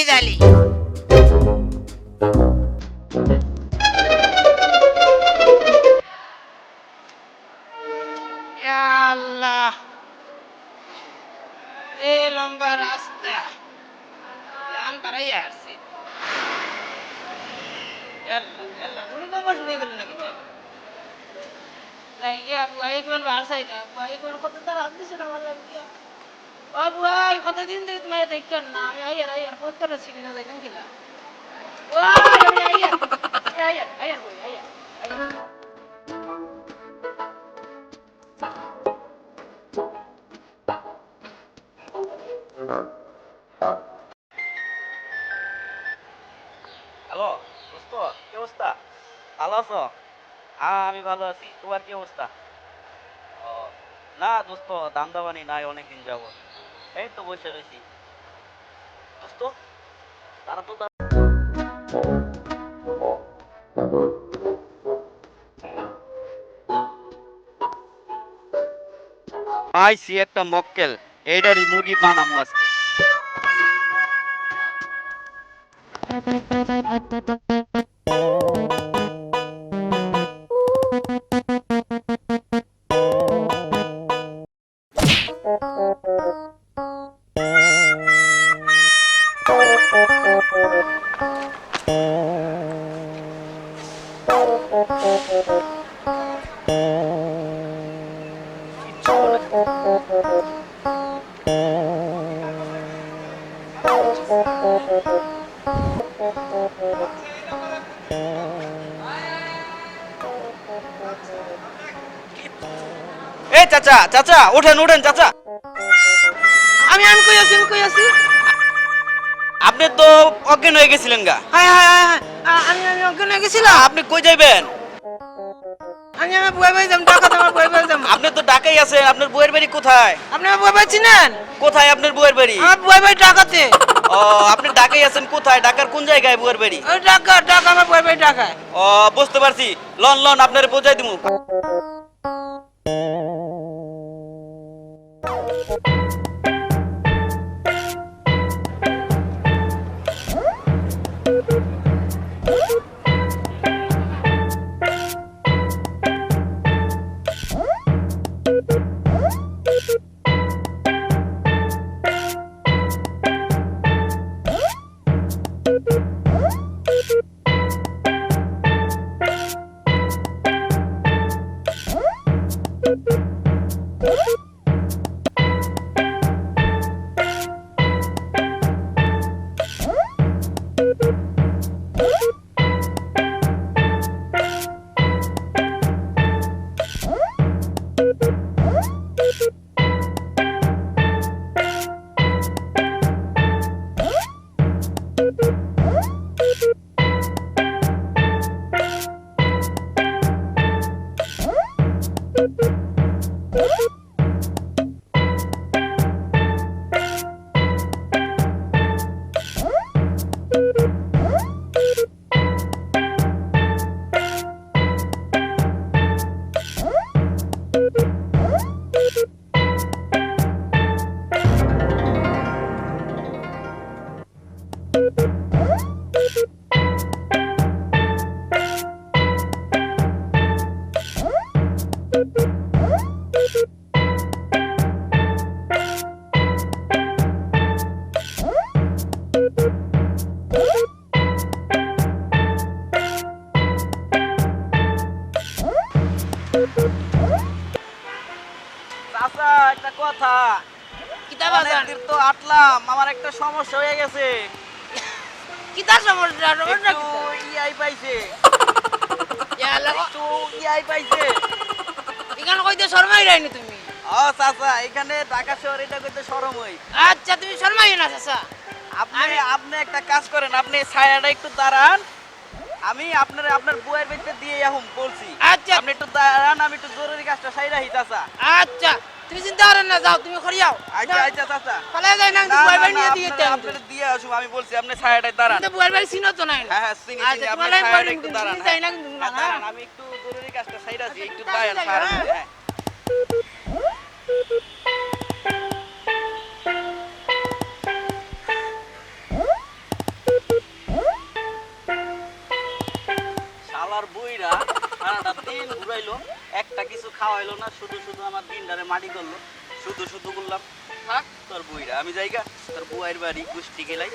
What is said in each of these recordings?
আমি মমিদ আইয়ার আইয়ার ফোন করে চিনি না দেখেন কিনা ও আমি আইয়ার আইয়ার আইয়ার বই আইয়ার আইয়ার হ্যালো দোস্ত কি অবস্থা ভালো আছো হ্যাঁ আমি ভালো আছি তোমার কি অবস্থা ও না দোস্ত দাম দামানি নাই অনেকদিন যাব এই তো বসে রয়েছি দোস্ত তারা তো পাইছি একটা মক্কেল এইটারই মুরগি বানাবো আজকে। এই চাচা চাচা ওঠেন ওঠেন চাচা। আমি আমি কই আছি আমি কই আছি? আপনি তো অজ্ঞান হয়ে গেছিলেন গা। হায় হায় হায় আমি আমি অজ্ঞান হয়ে গেছিলাম? আপনি কই যাইবেন? আমি আমার বুয়াই বাড়ি যাম টাকা তোমার বুয়াই বাড়ি যাম। আপনি তো ঢাকাই আছেন আপনার বউয়ের বাড়ি কোথায়? আপনি আমার বুয়াই বাড়ি চিনেন? কোথায় আপনার বউয়ের বাড়ি? আমার বুয়াই বাড়ি টাকাতে ও আপনি ঢাকায় আছেন কোথায়? ঢাকার কোন জায়গায় বুয়ার বাড়ি? ঢাকা টাকা আমার বুয়ার বাড়ি ঢাকায়। ও বুঝতে পারছি। লন লন আপনার বোঝাই দিমু। চাচা একটা কথা। কিতাব অনেক আছেন তো আটলাম আমার একটা সমস্যা হয়ে গেছে। কিতাব সমস্যা? সমস্যা একটু ইআই পাইছে। ইয়া আল্লাহ একটু ইআই পাইছে। এখানে কইতে শর্মাই রাইনি তুমি? ও চাচা এখানে ঢাকা শহর এটা করতে সরম হই আচ্ছা তুমি শর্মাই না চাচা। আপনি আপনি একটা কাজ করেন আপনি ছায়াটা একটু দাঁড়ান। আমি আপনার আপনার বউয়ের বাড়িতে দিয়ে আহুম বলছি। আচ্ছা। আপনি একটু দাঁড়ান আমি একটু জরুরি কাজটা সাইরা হিতাসা আচ্ছা তুমি চিন্তা করেন না যাও তুমি খড়িয়াও আচ্ছা আচ্ছা চাচা। পালাই যাই না না, বুয়াই বাড়ি নিয়ে দিয়ে দিতে আপনার দিয়ে আসুম আমি বলছি আপনি ছায়াটায় দাঁড়ান। তো বুয়াই বাড়ি চিনো তো নাই। হ্যাঁ হ্যাঁ চিনি আচ্ছা, চিনি আপনি বলি, একটু দাঁড়ান যাই না হ্যাঁ। কিন্তু হ্যাঁ, দাঁড়ান আমি একটু জরুরি কাজটা সাইরা আছি আচ্ছা, একটু দাঁড়ান হ্যাঁ? ঘুরাইলো, একটা কিছু খাওয়াইলো না, শুধু শুধু আমার দিনটারে মাটি করল। শুধু শুধু বললাম, থাক, তোর বুইরা, আমি যাইগা, তোর বুয়ের বাড়ি গুষ্টি গেলাই।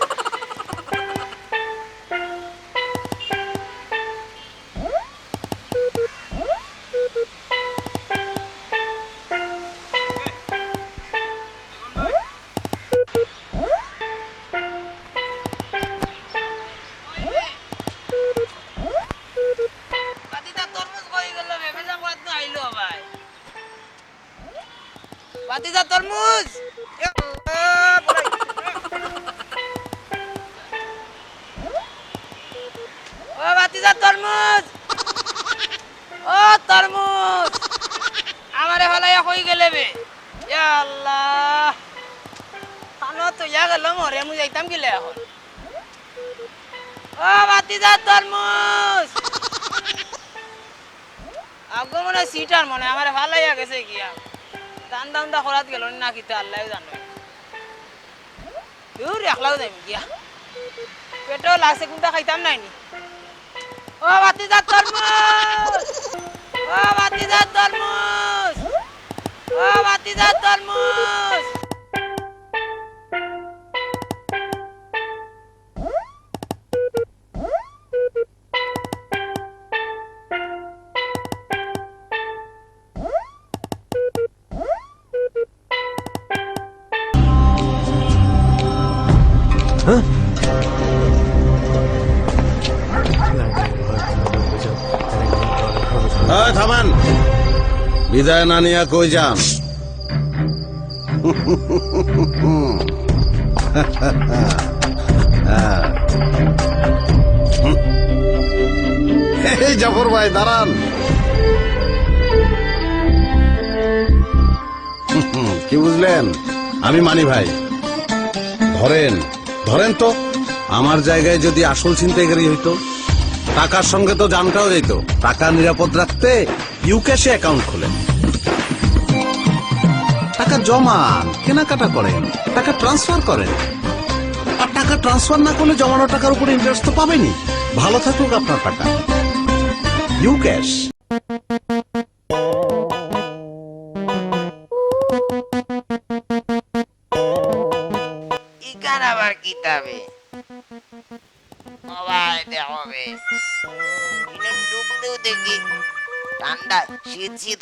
কই গেলে বে? আল্লাহ। কানো তো, ইয়া গেল মরে মু যাইতাম গেলে এখন। ও বাতিজা তরমুজ! আগে মনে সিটার মনে আমার ভালো হয়ে গেছে গিয়া দান দাম দা খরাত গেল না কিতে আল্লাহ জানো। দূর একলাও যাইম গিয়া। পেটও লাগছে কোনটা খাইতাম নাই নি। ও বাতিজার তরমুজ! ও বাতিজার তরমুজ! ও বাতিজার তরমুজ এই, বিদায় না নিয়ে কই যান? এই জাফর ভাই, দাঁড়ান। কি বুঝলেন? আমি মানি ভাই। ধরেন ধরেন তো, আমার জায়গায় যদি আসল ছিনতাইকারী হইতো, টাকার সঙ্গে তো জানটাও যেত টাকা নিরাপদ রাখতে ইউক্যাশে অ্যাকাউন্ট খোলেন। টাকা জমান কেনাকাটা করেন, টাকা ট্রান্সফার করেন। আর টাকা ট্রান্সফার না করলে জমানো টাকার উপর ইন্টারেস্ট তো পাবেনি ভালো থাকুক আপনার টাকা। ডুবতেও দেখি। ঠান্ডা শীত শীত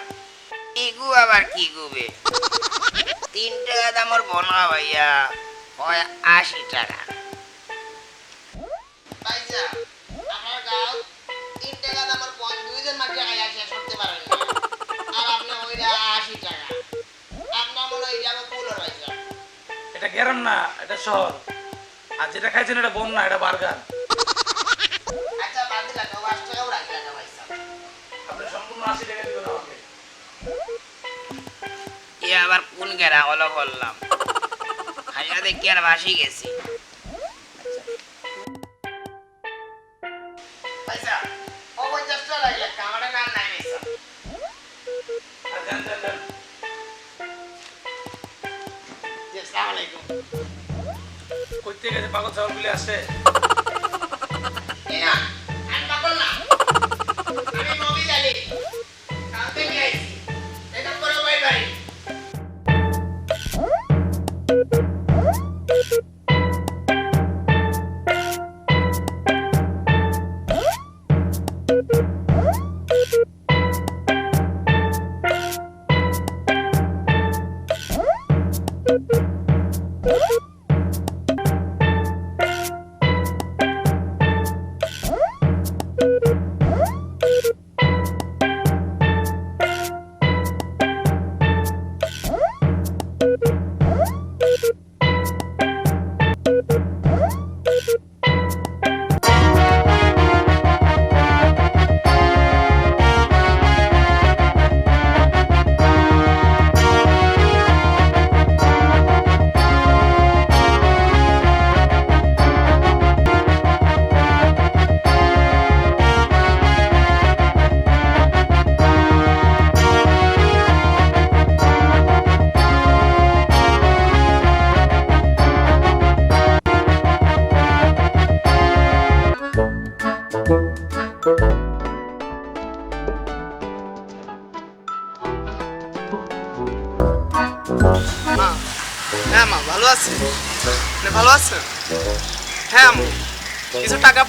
এটা না এটা শহর আর যেটা খাইছেন এটা বোন না এটা বার্গার। আচ্ছা বাদ দিলাম পাঁচ টাকাও রাখলাম না ভাইজা আপনি সম্পূর্ণ আশি টাকা দিবেন আমাকে। এ আবার কোন গেরা হলো বললাম। হাজার দেখি আর ভাসি গেছি? করতে গেছে পাগল ছাগল আছে আসে।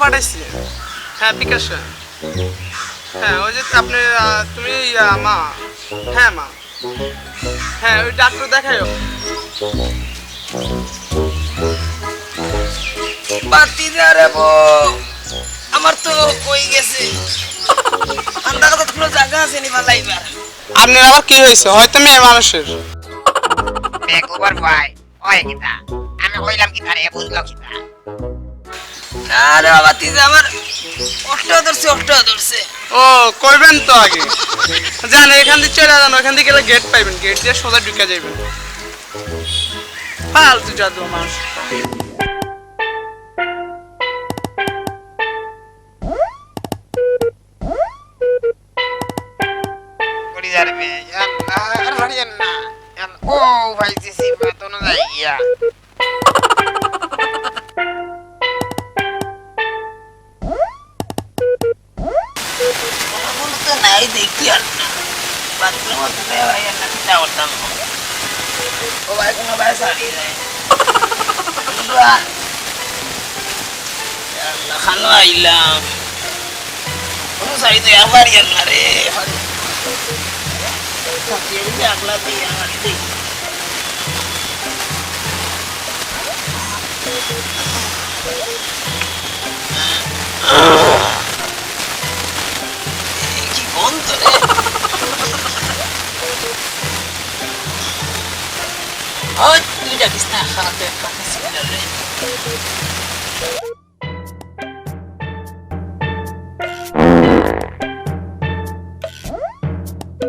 পাঠাইছি হ্যাঁ বিকাশে হ্যাঁ ওই যে আপনি তুমি মা। হ্যাঁ মা। হ্যাঁ ওই ডাক্তার দেখাইও। বাতি রে বউ। আমার তো কই গেছে? আন্দা কথা কোনো জায়গা আছে নি পালাইবার আপনার আবার কি হয়েছে? হয়তো মেয়ে মানুষের। বেকুবার ভাই ওই কিতা? আমি কইলাম কিতা রে বুঝলো কিতা? আরে বাবা তুই আমার অষ্ট ধরছে অষ্ট ধরছে। ও, কইবেন তো আগে। জান এখান দিয়ে চলে যান, ওখান দিয়ে গেলে গেট পাইবেন গেট দিয়ে সোজা ঢুকে যাবেন ফালতু জাদু মানুষ। আল্লাহ খানো আইলাম কোনো সারি তো একবার ইয়ার না রে Jadi আগলা দিয়ে আমার দেখি কি গন্ধ রে ওই তুই ডাকিস না হাতে কাছে সিগন্যাল কোন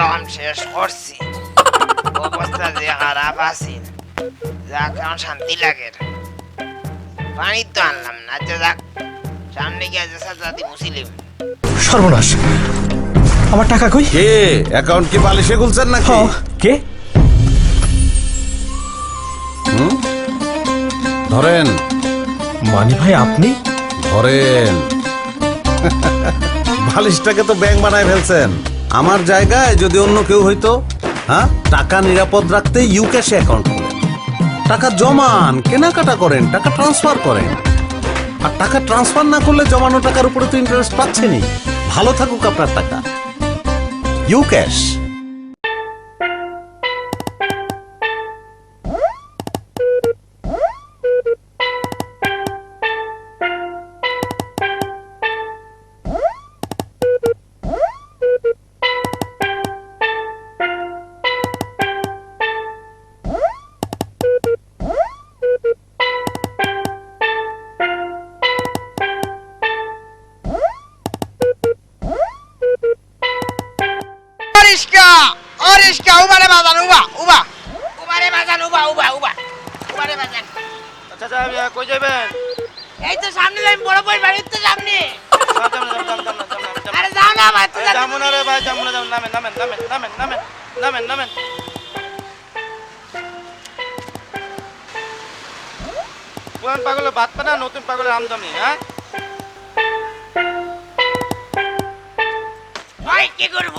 রকম শেষ করছি। অবস্থা যে খারাপ আছিল যা কেমন শান্তি লাগে। সর্বনাশ। আমার টাকা কই? কে? অ্যাকাউন্ট কি বালিশে খুলছেন নাকি? হ কে? ধরেন। মানি ভাই আপনি? ধরেন। বালিশটাকে তো ব্যাংক বানায় ফেলছেন। আমার জায়গায় যদি অন্য কেউ হইতো হ্যাঁ? টাকা নিরাপদ রাখতে ইউক্যাশে অ্যাকাউন্ট টাকা জমান কেনাকাটা করেন টাকা ট্রান্সফার করেন। আর টাকা ট্রান্সফার না করলে জমানো টাকার উপরে তো ইন্টারেস্ট পাচ্ছেনই। ভালো থাকুক আপনার টাকা। ইউক্যাশ অরিস্কা কই যাবেন? এই তো সামনে যাই বড় বই বাড়ির তো সামনে। যাম, যাম, যাম, যাম, যাম, যাম, যাম, যাম। আরে যাও না ভাই যাব না রে ভাই যাব না যাব নামেন নামেন নামেন নামেন নামেন নামেন নামেন। পুরান পাগলের ভাত পানা নতুন পাগলের আমদামি হ্যাঁ? কি করব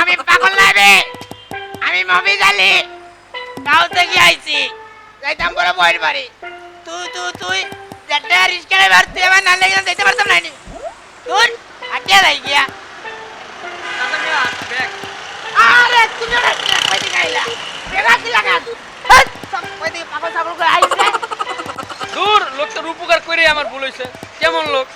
আমি পাগল না রে। আমি মবি জালি গাঁও থেকে আইছি। যাইতাম বড় বইয়ের বাড়ি। তুই তুই তুই যেটা রিস্কারে বার তুই আমার না লেগে যেতে পারতাম না নি তুই হাটিয়া যাই গিয়া। আরে তুমি কই দিকে আইলা? বেগা কই দিকে পাগল ছাগল করে আইছে। দূর লোকটার উপকার করে আমার ভুল কেমন লোক?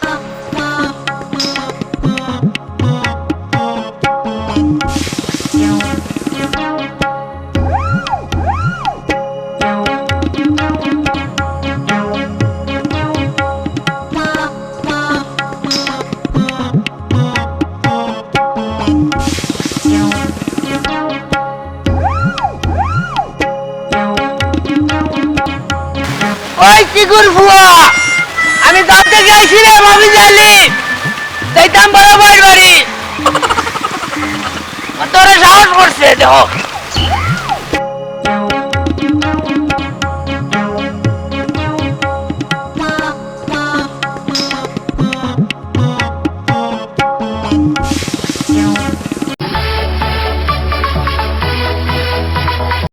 ওই কি করব? আমি থেকে আইছি রে মবি জালি যাইতাম বড় বাড়ি। তোরা সাহস করছে, দেখো।